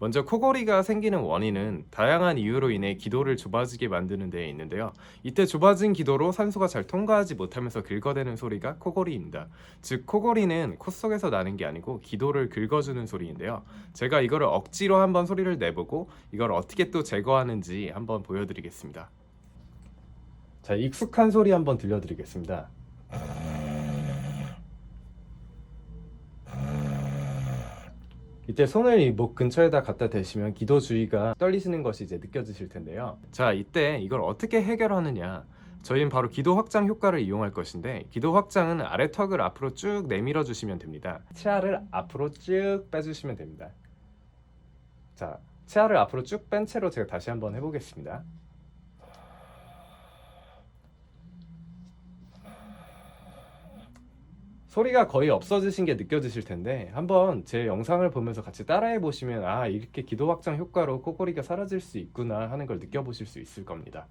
먼저 코골이가 생기는 원인은 다양한 이유로 인해 기도를 좁아지게 만드는 데에 있는데요. 이때 좁아진 기도로 산소가 잘 통과하지 못하면서 긁어대는 소리가 코골이입니다. 즉 코골이는 코 속에서 나는 게 아니고 기도를 긁어주는 소리인데요. 제가 이거를 억지로 한번 소리를 내보고 이걸 어떻게 또 제거하는지 한번 보여드리겠습니다. 자, 익숙한 소리 한번 들려드리겠습니다. 이때 손을 이 목 근처에다 갖다 대시면 기도 주의가 떨리시는 것이 이제 느껴지실 텐데요. 자, 이때 이걸 어떻게 해결하느냐? 저희는 바로 기도 확장 효과를 이용할 것인데 기도 확장은 아래 턱을 앞으로 쭉 내밀어 주시면 됩니다. 치아를 앞으로 쭉 빼주시면 됩니다. 자, 치아를 앞으로 쭉 뺀 채로 제가 다시 한번 해보겠습니다. 소리가 거의 없어지신 게 느껴지실 텐데 한번 제 영상을 보면서 같이 따라해 보시면 아 이렇게 기도 확장 효과로 코골이가 사라질 수 있구나 하는 걸 느껴보실 수 있을 겁니다.